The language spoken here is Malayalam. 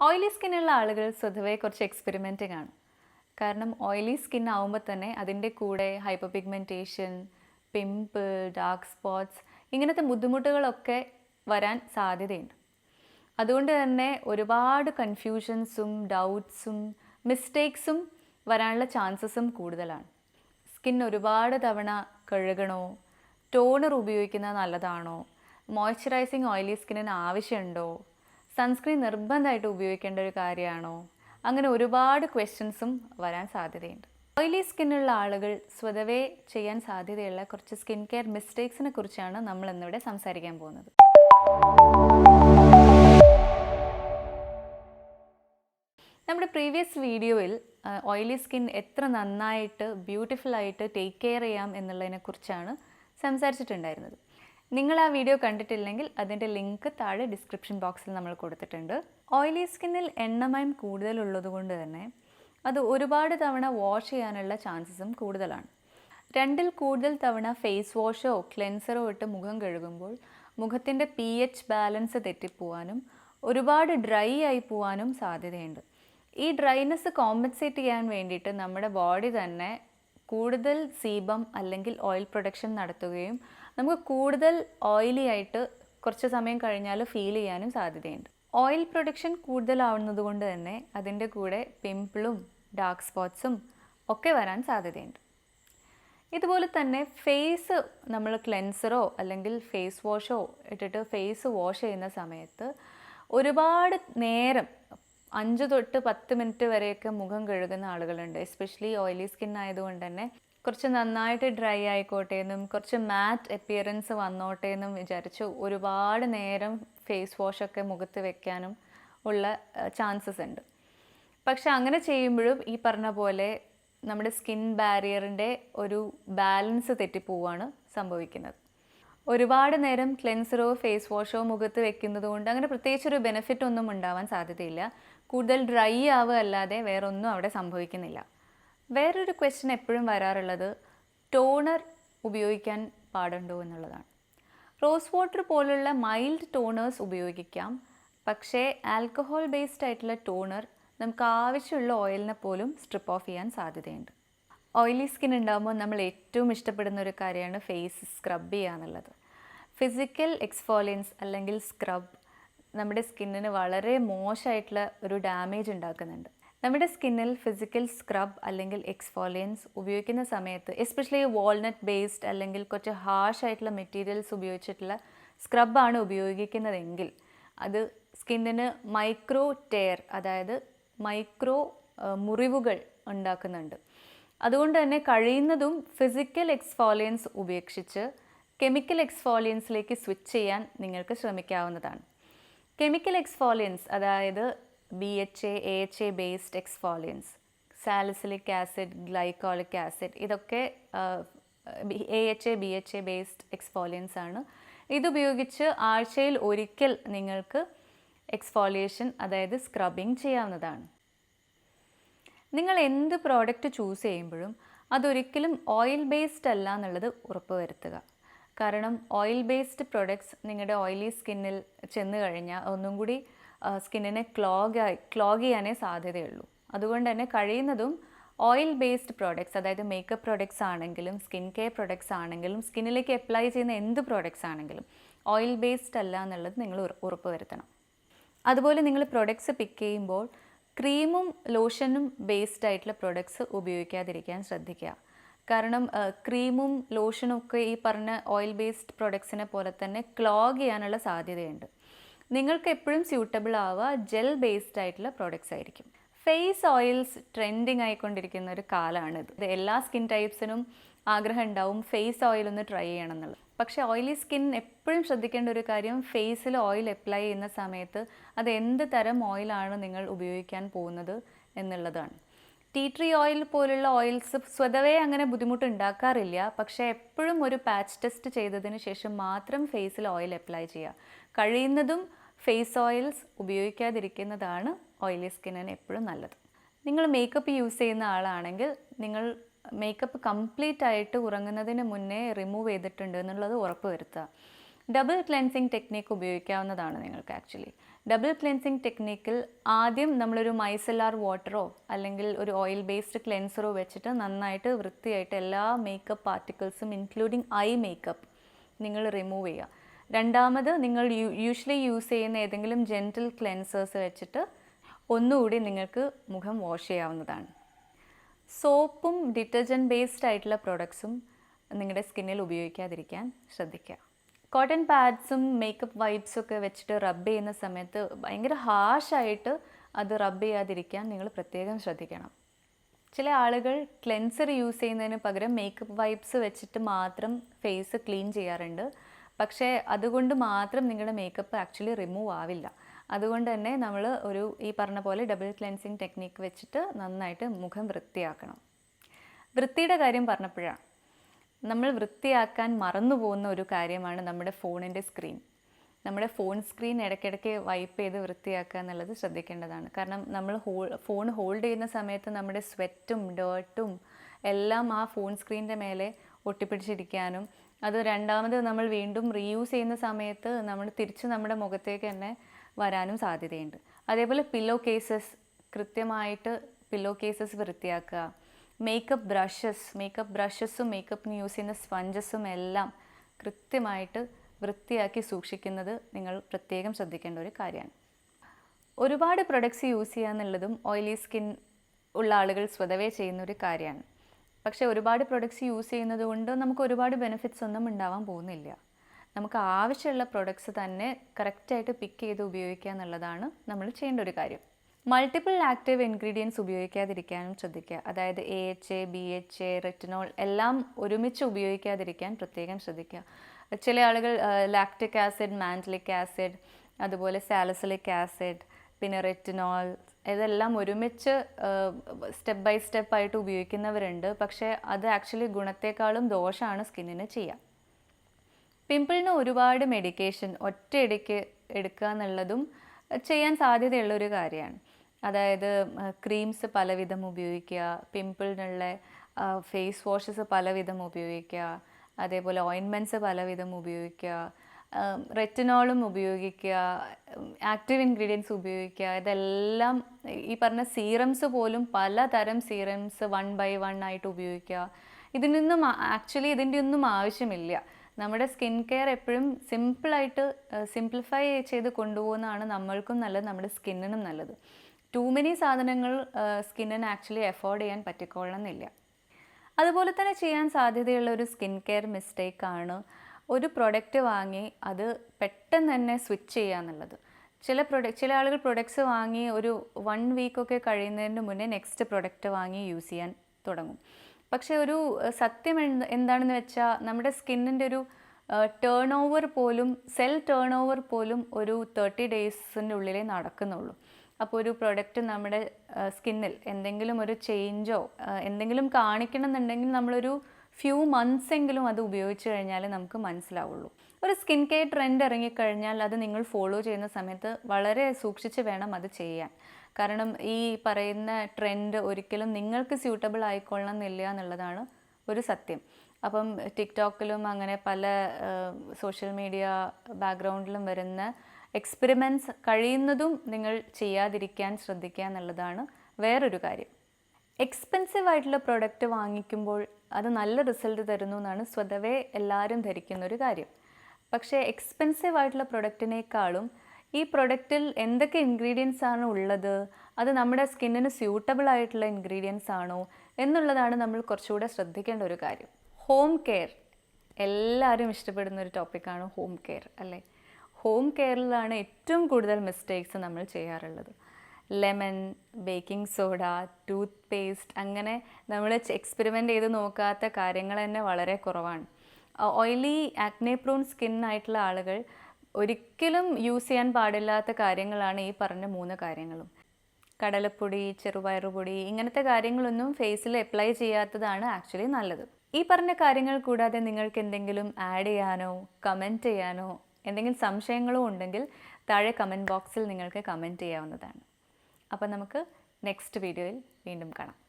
ഓയിലി സ്കിന്നുള്ള ആളുകൾ സ്വതവേ കുറച്ച് എക്സ്പെരിമെന്റിംഗ് ആണ് കാരണം ഓയിലി സ്കിൻ ആവുമ്പോൾ തന്നെ അതിന്റെ കൂടെ hyperpigmentation pimple dark spots ഇങ്ങനത്തെ ബുദ്ധിമുട്ടുകളൊക്കെ വരാൻ സാധ്യതയുണ്ട്. അതുകൊണ്ട് തന്നെ ഒരുപാട് കൺഫ്യൂഷൻസും ഡൗട്ട്സും മിസ്റ്റേക്സും വരാനുള്ള ചാൻസസും കൂടുതലാണ്. സ്കിൻ ഒരുപാട് തവണ കഴുകണോ ടോണർ ഉപയോഗിക്കുന്നത് നല്ലതാണോ മോയ്സ്ചറൈസിങ് ഓയിലി സ്കിന്നിന് ആവശ്യമുണ്ടോ സൺസ്ക്രീൻ നിർബന്ധമായിട്ട് ഉപയോഗിക്കേണ്ട ഒരു കാര്യമാണോ? അങ്ങനെ ഒരുപാട് ക്വസ്റ്റ്യൻസും വരാൻ സാധ്യതയുണ്ട്. ഓയിലി സ്കിന്നുള്ള ആളുകൾ സ്വതവേ ചെയ്യാൻ സാധ്യതയുള്ള കുറച്ച് സ്കിൻ കെയർ മിസ്റ്റേക്സിനെ കുറിച്ചാണ് നമ്മൾ ഇന്നിവിടെ സംസാരിക്കാൻ പോകുന്നത്. നമ്മുടെ പ്രീവിയസ് വീഡിയോയിൽ ഓയിലി സ്കിൻ എത്ര നന്നായിട്ട് ബ്യൂട്ടിഫുൾ ആയിട്ട് ടേക്ക് കെയർ ചെയ്യാം എന്നുള്ളതിനെ കുറിച്ചാണ് സംസാരിച്ചിട്ടുണ്ടായിരുന്നത്. നിങ്ങൾ ആ വീഡിയോ കണ്ടിട്ടില്ലെങ്കിൽ അതിന്റെ ലിങ്ക് താഴെ ഡിസ്ക്രിപ്ഷൻ ബോക്സിൽ നമ്മൾ കൊടുത്തിട്ടുണ്ട്. ഓയിലി സ്കിന്നിൽ എണ്ണമയം കൂടുതലുള്ളത് കൊണ്ട് തന്നെ അത് ഒരുപാട് തവണ വാഷ് ചെയ്യാനുള്ള ചാൻസസും കൂടുതലാണ്. രണ്ടിൽ കൂടുതൽ തവണ ഫേസ് വാഷോ ക്ലെൻസറോ ഇട്ട് മുഖം കഴുകുമ്പോൾ മുഖത്തിന്റെ പി എച്ച് ബാലൻസ് തെറ്റിപ്പോവാനും ഒരുപാട് ഡ്രൈ ആയി പോവാനും സാധ്യതയുണ്ട്. ഈ ഡ്രൈനെസ് കോമ്പൻസേറ്റ് ചെയ്യാൻ വേണ്ടിയിട്ട് നമ്മുടെ ബോഡി തന്നെ കൂടുതൽ സീബം അല്ലെങ്കിൽ ഓയിൽ പ്രൊഡക്ഷൻ നടത്തുകയും നമുക്ക് കൂടുതൽ ഓയിലി ആയിട്ട് കുറച്ച് സമയം കഴിഞ്ഞാൽ ഫീൽ ചെയ്യാനും സാധ്യതയുണ്ട്. ഓയിൽ പ്രൊഡക്ഷൻ കൂടുതലാവുന്നത് കൊണ്ട് തന്നെ അതിന്റെ കൂടെ പിമ്പിളും ഡാർക്ക് സ്പോട്ട്സും ഒക്കെ വരാൻ സാധ്യതയുണ്ട്. ഇതുപോലെ തന്നെ ഫേസ് നമ്മൾ ക്ലെൻസറോ അല്ലെങ്കിൽ ഫേസ് വാഷോ ഇട്ടിട്ട് ഫേസ് വാഷ് ചെയ്യുന്ന സമയത്ത് ഒരുപാട് നേരം അഞ്ച് തൊട്ട് പത്ത് മിനിറ്റ് വരെയൊക്കെ മുഖം കഴുകുന്ന ആളുകളുണ്ട്. എസ്പെഷ്യലി ഓയിലി സ്കിൻ ആയതുകൊണ്ട് തന്നെ കുറച്ച് നന്നായിട്ട് ഡ്രൈ ആയിക്കോട്ടെ എന്നും കുറച്ച് മാറ്റ് അപ്പിയറൻസ് വന്നോട്ടെ എന്നും വിചാരിച്ച് ഒരുപാട് നേരം ഫേസ് വാഷൊക്കെ മുഖത്ത് വെക്കാനും ഉള്ള ചാൻസസ് ഉണ്ട്. പക്ഷെ അങ്ങനെ ചെയ്യുമ്പോഴും ഈ പറഞ്ഞ പോലെ നമ്മുടെ സ്കിൻ ബാരിയറിന്റെ ഒരു ബാലൻസ് തെറ്റിപ്പോവാണ് സംഭവിക്കുന്നത്. ഒരുപാട് നേരം ക്ലെൻസറോ ഫേസ് വാഷോ മുഖത്ത് വെക്കുന്നത് കൊണ്ട് അങ്ങനെ പ്രത്യേകിച്ച് ഒരു ബെനിഫിറ്റ് ഒന്നും ഉണ്ടാവാൻ സാധ്യതയില്ല. കൂടുതൽ ഡ്രൈ ആവുക അല്ലാതെ വേറൊന്നും അവിടെ സംഭവിക്കുന്നില്ല. വേറൊരു ക്വസ്റ്റ്യൻ എപ്പോഴും വരാറുള്ളത് ടോണർ ഉപയോഗിക്കാൻ പാടുണ്ടോ എന്നുള്ളതാണ്. റോസ് വാട്ടർ പോലുള്ള മൈൽഡ് ടോണേഴ്സ് ഉപയോഗിക്കാം. പക്ഷേ ആൽക്കഹോൾ ബേസ്ഡ് ആയിട്ടുള്ള ടോണർ നമുക്ക് ആവശ്യമുള്ള ഓയിലിനെ പോലും സ്ട്രിപ്പ് ഓഫ് ചെയ്യാൻ സാധ്യതയുണ്ട്. ഓയിലി സ്കിൻ ഉണ്ടാകുമ്പോൾ നമ്മൾ ഏറ്റവും ഇഷ്ടപ്പെടുന്ന ഒരു കാര്യമാണ് ഫേസ് സ്ക്രബ് ചെയ്യുക എന്നുള്ളത്. ഫിസിക്കൽ എക്സ്ഫോളിയൻസ് അല്ലെങ്കിൽ സ്ക്രബ് നമ്മുടെ സ്കിന്നിന് വളരെ മോശമായിട്ടുള്ള ഒരു ഡാമേജ് ഉണ്ടാക്കുന്നുണ്ട്. നമ്മുടെ സ്കിന്നിൽ ഫിസിക്കൽ സ്ക്രബ് അല്ലെങ്കിൽ എക്സ്ഫോളിയൻസ് ഉപയോഗിക്കുന്ന സമയത്ത് എസ്പെഷ്യലി വാൾനട്ട് ബേസ്ഡ് അല്ലെങ്കിൽ കുറച്ച് ഹാർഷ് ആയിട്ടുള്ള മെറ്റീരിയൽസ് ഉപയോഗിച്ചിട്ടുള്ള സ്ക്രബാണ് ഉപയോഗിക്കുന്നതെങ്കിൽ അത് സ്കിന്നിന് മൈക്രോ ടെയർ അതായത് മൈക്രോ മുറിവുകൾ ഉണ്ടാക്കുന്നുണ്ട്. അതുകൊണ്ട് തന്നെ കഴിയുന്നതും ഫിസിക്കൽ എക്സ്ഫോളിയൻസ് ഉപേക്ഷിച്ച് കെമിക്കൽ എക്സ്ഫോളിയൻസിലേക്ക് സ്വിച്ച് ചെയ്യാൻ നിങ്ങൾക്ക് ശ്രമിക്കാവുന്നതാണ്. കെമിക്കൽ എക്സ്ഫോളിയൻസ് അതായത് B H A A H A based exfoliants salicylic acid glycolic acid ഇതൊക്കെ A H A B H A based exfoliants ആണ്. ഇതുപയോഗിച്ച് ആഴ്ചയിൽ ഒരിക്കൽ നിങ്ങൾക്ക് എക്സ്ഫോളിയേഷൻ അതായത് സ്ക്രബിങ് ചെയ്യാവുന്നതാണ്. നിങ്ങൾ എന്ത് പ്രോഡക്റ്റ് ചൂസ് ചെയ്യുമ്പോഴും അതൊരിക്കലും ഓയിൽ ബേസ്ഡ് അല്ല എന്നുള്ളത് ഉറപ്പുവരുത്തുക കാരണം ഓയിൽ ബേസ്ഡ് പ്രൊഡക്ട്സ് നിങ്ങളുടെ ഓയിലി സ്കിന്നിൽ ചെന്ന് കഴിഞ്ഞാൽ ഒന്നും കൂടി സ്കിന്നിനെ ക്ലോഗ് ക്ലോഗ് ചെയ്യാനേ സാധ്യതയുള്ളൂ. അതുകൊണ്ട് തന്നെ കഴിയുന്നതും ഓയിൽ ബേസ്ഡ് പ്രോഡക്ട്സ് അതായത് മേക്കപ്പ് പ്രോഡക്ട്സ് ആണെങ്കിലും സ്കിൻ കെയർ പ്രോഡക്ട്സ് ആണെങ്കിലും സ്കിന്നിലേക്ക് അപ്ലൈ ചെയ്യുന്ന എന്ത് പ്രോഡക്ട്സ് ആണെങ്കിലും ഓയിൽ ബേസ്ഡ് അല്ല എന്നുള്ളത് നിങ്ങൾ ഉറപ്പ് വരുത്തണം. അതുപോലെ നിങ്ങൾ പ്രൊഡക്ട്സ് പിക്ക് ചെയ്യുമ്പോൾ ക്രീമും ലോഷനും ബേസ്ഡ് ആയിട്ടുള്ള പ്രൊഡക്ട്സ് ഉപയോഗിക്കാതിരിക്കാൻ ശ്രദ്ധിക്കുക. കാരണം ക്രീമും ലോഷനും ഒക്കെ ഈ പറഞ്ഞ ഓയിൽ ബേസ്ഡ് പ്രൊഡക്ട്സിനെ പോലെ തന്നെ ക്ലോഗ് ചെയ്യാനുള്ള സാധ്യതയുണ്ട്. നിങ്ങൾക്ക് എപ്പോഴും സ്യൂട്ടബിൾ ആവുക ജെൽ ബേസ്ഡ് ആയിട്ടുള്ള പ്രോഡക്ട്സ് ആയിരിക്കും. ഫേസ് ഓയിൽസ് ട്രെൻഡിങ് ആയിക്കൊണ്ടിരിക്കുന്ന ഒരു കാലമാണിത്. ഇത് എല്ലാ സ്കിൻ ടൈപ്സിനും ആഗ്രഹം ഉണ്ടാവും ഫേസ് ഓയിൽ ഒന്ന് ട്രൈ ചെയ്യണം എന്നുള്ളത്. പക്ഷേ ഓയിലി സ്കിൻ എപ്പോഴും ശ്രദ്ധിക്കേണ്ട ഒരു കാര്യം ഫേസിൽ ഓയിൽ അപ്ലൈ ചെയ്യുന്ന സമയത്ത് അത് എന്ത് തരം ഓയിലാണ് നിങ്ങൾ ഉപയോഗിക്കാൻ പോകുന്നത് എന്നുള്ളതാണ്. ടീ ട്രീ ഓയിൽ പോലുള്ള ഓയിൽസ് സ്വതവേ അങ്ങനെ ബുദ്ധിമുട്ട് ഉണ്ടാക്കാറില്ല പക്ഷേ എപ്പോഴും ഒരു പാച്ച് ടെസ്റ്റ് ചെയ്തതിന് ശേഷം മാത്രം ഫേസിൽ ഓയിൽ അപ്ലൈ ചെയ്യുക. കഴിയുന്നതും ഫേസ് ഓയിൽസ് ഉപയോഗിക്കാതിരിക്കുന്നതാണ് ഓയിലി സ്കിന്നിന് എപ്പോഴും നല്ലത്. നിങ്ങൾ മേക്കപ്പ് യൂസ് ചെയ്യുന്ന ആളാണെങ്കിൽ നിങ്ങൾ മേക്കപ്പ് കംപ്ലീറ്റ് ആയിട്ട് ഉറങ്ങുന്നതിന് മുന്നേ റിമൂവ് ചെയ്തിട്ടുണ്ട് എന്നുള്ളത് ഉറപ്പ് വരുത്തുക. ഡബിൾ ക്ലെൻസിങ് ടെക്നീക്ക് ഉപയോഗിക്കാവുന്നതാണ് നിങ്ങൾക്ക് ആക്ച്വലി. ഡബിൾ ക്ലെൻസിങ് ടെക്നീക്കിൽ ആദ്യം നമ്മളൊരു മൈസെല്ലാർ വാട്ടറോ അല്ലെങ്കിൽ ഒരു ഓയിൽ ബേസ്ഡ് ക്ലെൻസറോ വെച്ചിട്ട് നന്നായിട്ട് വൃത്തിയായിട്ട് എല്ലാ മേക്കപ്പ് പാർട്ടിക്കിൾസും ഇൻക്ലൂഡിങ് ഐ മേക്കപ്പ് നിങ്ങൾ റിമൂവ് ചെയ്യുക. രണ്ടാമത് നിങ്ങൾ യൂഷ്വലി യൂസ് ചെയ്യുന്ന ഏതെങ്കിലും ജെന്റൽ ക്ലെൻസേഴ്സ് വെച്ചിട്ട് ഒന്നുകൂടി നിങ്ങൾക്ക് മുഖം വാഷ് ചെയ്യാവുന്നതാണ്. സോപ്പും ഡിറ്റർജന്റ് ബേസ്ഡ് ആയിട്ടുള്ള പ്രോഡക്ട്സും നിങ്ങളുടെ സ്കിന്നിൽ ഉപയോഗിക്കാതിരിക്കാൻ ശ്രദ്ധിക്കുക. കോട്ടൺ പാഡ്സും മേക്കപ്പ് വൈപ്സും ഒക്കെ വെച്ചിട്ട് റബ്ബ് ചെയ്യുന്ന സമയത്ത് ഭയങ്കര ഹാഷായിട്ട് അത് റബ്ബ് ചെയ്യാതിരിക്കാൻ നിങ്ങൾ പ്രത്യേകം ശ്രദ്ധിക്കണം. ചില ആളുകൾ ക്ലെൻസർ യൂസ് ചെയ്യുന്നതിന് പകരം മേക്കപ്പ് വൈപ്സ് വെച്ചിട്ട് മാത്രം ഫേസ് ക്ലീൻ ചെയ്യാറുണ്ട്. പക്ഷേ അതുകൊണ്ട് മാത്രം നിങ്ങളുടെ മേക്കപ്പ് ആക്ച്വലി റിമൂവ് ആവില്ല. അതുകൊണ്ട് തന്നെ നമ്മൾ ഒരു ഈ പറഞ്ഞ പോലെ ഡബിൾ ക്ലെൻസിങ് ടെക്നിക്ക് വെച്ചിട്ട് നന്നായിട്ട് മുഖം വൃത്തിയാക്കണം. വൃത്തിയുടെ കാര്യം പറഞ്ഞപ്പോഴാണ് നമ്മൾ വൃത്തിയാക്കാൻ മറന്നു പോകുന്ന ഒരു കാര്യമാണ് നമ്മുടെ ഫോണിന്റെ സ്ക്രീൻ നമ്മുടെ ഫോൺ സ്ക്രീൻ ഇടയ്ക്കിടയ്ക്ക് വൈപ്പ് ചെയ്ത് വൃത്തിയാക്കുക എന്നുള്ളത് ശ്രദ്ധിക്കേണ്ടതാണ്. കാരണം നമ്മൾ ഹോൾ ഫോൺ ഹോൾഡ് ചെയ്യുന്ന സമയത്ത് നമ്മുടെ സ്വെറ്റും ഡേർട്ടും എല്ലാം ആ ഫോൺ സ്ക്രീനിന്റെ മേലെ ഒട്ടിപ്പിടിച്ചിരിക്കാനും അത് രണ്ടാമത് നമ്മൾ വീണ്ടും റീയൂസ് ചെയ്യുന്ന സമയത്ത് നമ്മൾ തിരിച്ച് നമ്മുടെ മുഖത്തേക്ക് തന്നെ വരാനും സാധ്യതയുണ്ട്. അതേപോലെ പില്ലോ കേസസ് കൃത്യമായിട്ട് പില്ലോ കേസസ് വൃത്തിയാക്കുക. മേക്കപ്പ് ബ്രഷസ് മേക്കപ്പ് ബ്രഷസും മേക്കപ്പിന് യൂസ് ചെയ്യുന്ന സ്പഞ്ചസും എല്ലാം കൃത്യമായിട്ട് വൃത്തിയാക്കി സൂക്ഷിക്കുന്നത് നിങ്ങൾ പ്രത്യേകം ശ്രദ്ധിക്കേണ്ട ഒരു കാര്യമാണ്. ഒരുപാട് പ്രൊഡക്ട്സ് യൂസ് ചെയ്യുക എന്നുള്ളതും ഓയിലി സ്കിൻ ഉള്ള ആളുകൾ സ്വതവേ ചെയ്യുന്ന ഒരു കാര്യമാണ്. പക്ഷേ ഒരുപാട് പ്രൊഡക്ട്സ് യൂസ് ചെയ്യുന്നത് കൊണ്ട് നമുക്ക് ഒരുപാട് ബെനിഫിറ്റ്സ് ഒന്നും ഉണ്ടാവാൻ പോകുന്നില്ല. നമുക്ക് ആവശ്യമുള്ള പ്രൊഡക്ട്സ് തന്നെ കറക്റ്റായിട്ട് പിക്ക് ചെയ്ത് ഉപയോഗിക്കുക എന്നുള്ളതാണ് നമ്മൾ ചെയ്യേണ്ട ഒരു കാര്യം. മൾട്ടിപ്പിൾ ആക്റ്റീവ് ഇൻഗ്രീഡിയൻസ് ഉപയോഗിക്കാതിരിക്കാനും ശ്രദ്ധിക്കുക. അതായത് A H A B H A retinol എല്ലാം ഒരുമിച്ച് ഉപയോഗിക്കാതിരിക്കാൻ പ്രത്യേകം ശ്രദ്ധിക്കുക. ചില ആളുകൾ ലാക്റ്റിക് ആസിഡ് മാൻഡലിക് ആസിഡ് അതുപോലെ സാലസിലിക് ആസിഡ് പിന്നെ റെറ്റിനോൾ ഇതെല്ലാം ഒരുമിച്ച് സ്റ്റെപ്പ് ബൈ സ്റ്റെപ്പ് ആയിട്ട് ഉപയോഗിക്കുന്നവരുണ്ട്. പക്ഷേ അത് ആക്ച്വലി ഗുണത്തെക്കാളും ദോഷമാണ് സ്കിന്നിന് ചെയ്യുക പിമ്പിളിന് ഒരുപാട് മെഡിക്കേഷൻ ഒറ്റയടിക്ക് എടുക്കുക എന്നുള്ളതും ചെയ്യാൻ സാധ്യതയുള്ള ഒരു കാര്യമാണ്. അതായത് ക്രീംസ് പലവിധം ഉപയോഗിക്കുക പിമ്പിളിനുള്ള ഫേസ് വാഷസ് പലവിധം ഉപയോഗിക്കുക അതേപോലെ ഓയിൻമെന്റ്സ് പലവിധം ഉപയോഗിക്കുക റെറ്റിനോളും ഉപയോഗിക്കുക ആക്റ്റീവ് ഇൻഗ്രീഡിയൻസ് ഉപയോഗിക്കുക ഇതെല്ലാം ഈ പറഞ്ഞ സീറംസ് പോലും പലതരം സീറംസ് വൺ ബൈ വൺ ആയിട്ട് ഉപയോഗിക്കുക. ഇതിനൊന്നും ആക്ച്വലി ഇതിന്റെ ഒന്നും ആവശ്യമില്ല. നമ്മുടെ സ്കിൻ കെയർ എപ്പോഴും സിമ്പിളായിട്ട് സിംപ്ലിഫൈ ചെയ്ത് കൊണ്ടുപോകുന്നതാണ് നമ്മൾക്കും നല്ലത് നമ്മുടെ സ്കിന്നിനും നല്ലത്. ടൂ മെനി സാധനങ്ങൾ സ്കിന്നിന് ആക്ച്വലി എഫോർഡ് ചെയ്യാൻ പറ്റിക്കൊള്ളണമെന്നില്ല. അതുപോലെ തന്നെ ചെയ്യാൻ സാധ്യതയുള്ള ഒരു സ്കിൻ കെയർ മിസ്റ്റേക്കാണ് ഒരു പ്രൊഡക്റ്റ് വാങ്ങി അത് പെട്ടെന്ന് തന്നെ സ്വിച്ച് ചെയ്യുക എന്നുള്ളത്. ചില പ്രൊഡക്റ്റ് ചില ആളുകൾ പ്രൊഡക്ട്സ് വാങ്ങി ഒരു വൺ വീക്കൊക്കെ കഴിയുന്നതിന് മുന്നേ നെക്സ്റ്റ് പ്രൊഡക്റ്റ് വാങ്ങി യൂസ് ചെയ്യാൻ തുടങ്ങും. പക്ഷേ ഒരു സത്യം എന്താണെന്ന് വെച്ചാൽ നമ്മുടെ സ്കിന്നിന്റെ ഒരു ടേൺ ഓവർ പോലും സെൽ ടേൺ ഓവർ പോലും ഒരു തേർട്ടി ഡേയ്സിന്റെ ഉള്ളിലേ നടക്കുന്നുള്ളൂ. അപ്പോൾ ഒരു പ്രൊഡക്റ്റ് നമ്മുടെ സ്കിന്നിൽ എന്തെങ്കിലും ഒരു ചേഞ്ചോ എന്തെങ്കിലും കാണിക്കണം എന്നുണ്ടെങ്കിൽ നമ്മളൊരു ഫ്യൂ മന്ത്സ് എങ്കിലും അത് ഉപയോഗിച്ച് കഴിഞ്ഞാൽ നമുക്ക് മനസ്സിലാവുള്ളൂ. ഒരു സ്കിൻ കെയർ ട്രെൻഡ് ഇറങ്ങിക്കഴിഞ്ഞാൽ അത് നിങ്ങൾ ഫോളോ ചെയ്യുന്ന സമയത്ത് വളരെ സൂക്ഷിച്ച് വേണം അത് ചെയ്യാൻ. കാരണം ഈ പറയുന്ന ട്രെൻഡ് ഒരിക്കലും നിങ്ങൾക്ക് സ്യൂട്ടബിൾ ആയിക്കൊള്ളണം എന്നില്ല എന്നുള്ളതാണ് ഒരു സത്യം. അപ്പം ടിക്ടോക്കിലും അങ്ങനെ പല സോഷ്യൽ മീഡിയ ബാക്ക്ഗ്രൗണ്ടിലും വരുന്ന എക്സ്പെരിമെന്റ്സ് കഴിയുന്നതും നിങ്ങൾ ചെയ്യാതിരിക്കാൻ ശ്രദ്ധിക്കുക എന്നുള്ളതാണ് വേറൊരു കാര്യം. എക്സ്പെൻസീവ് ആയിട്ടുള്ള പ്രൊഡക്റ്റ് വാങ്ങിക്കുമ്പോൾ അത് നല്ല റിസൾട്ട് തരുന്നു എന്നാണ് സ്വതവേ എല്ലാവരും ധരിക്കുന്ന ഒരു കാര്യം. പക്ഷേ എക്സ്പെൻസീവ് ആയിട്ടുള്ള പ്രൊഡക്റ്റിനേക്കാളും ഈ പ്രൊഡക്റ്റിൽ എന്തൊക്കെ ഇൻഗ്രീഡിയൻസ് ആണ് ഉള്ളത്? അത് നമ്മുടെ സ്കിന്നിന് സ്യൂട്ടബിൾ ആയിട്ടുള്ള ഇൻഗ്രീഡിയൻസ് ആണോ? എന്നുള്ളതാണ് നമ്മൾ കുറച്ചുകൂടെ ശ്രദ്ധിക്കേണ്ട ഒരു കാര്യം. ഹോം കെയർ എല്ലാവരും ഇഷ്ടപ്പെടുന്ന ഒരു ടോപ്പിക്കാണ് ഹോം കെയർ അല്ലേ? ഹോം കെയറിലാണ് ഏറ്റവും കൂടുതൽ മിസ്റ്റേക്സ് നമ്മൾ ചെയ്യാറുള്ളത്. Lemon baking soda toothpaste അങ്ങനെ നമ്മൾ എക്സ്പെരിമെന്റ് ചെയ്ത് നോക്കാത്ത കാര്യങ്ങൾ തന്നെ വളരെ കുറവാണ്. ഓയിലി ആക്നെ പ്രോൺ സ്കിൻ ആയിട്ടുള്ള ആളുകൾ ഒരിക്കലും യൂസ് ചെയ്യാൻ പാടില്ലാത്ത കാര്യങ്ങളാണ് ഈ പറഞ്ഞ മൂന്ന് കാര്യങ്ങളും. കടലപ്പൊടി ചെറുപയറുപൊടി ഇങ്ങനത്തെ കാര്യങ്ങളൊന്നും ഫേസിൽ അപ്ലൈ ചെയ്യാത്തതാണ് ആക്ച്വലി നല്ലത്. ഈ പറഞ്ഞ കാര്യങ്ങൾ കൂടാതെ നിങ്ങൾക്ക് എന്തെങ്കിലും ആഡ് ചെയ്യാനോ കമന്റ് ചെയ്യാനോ എന്തെങ്കിലും സംശയങ്ങളോ ഉണ്ടെങ്കിൽ താഴെ കമന്റ് ബോക്സിൽ നിങ്ങൾക്ക് കമന്റ് ചെയ്യാവുന്നതാണ്. അപ്പോൾ നമുക്ക് നെക്സ്റ്റ് വീഡിയോയിൽ വീണ്ടും കാണാം.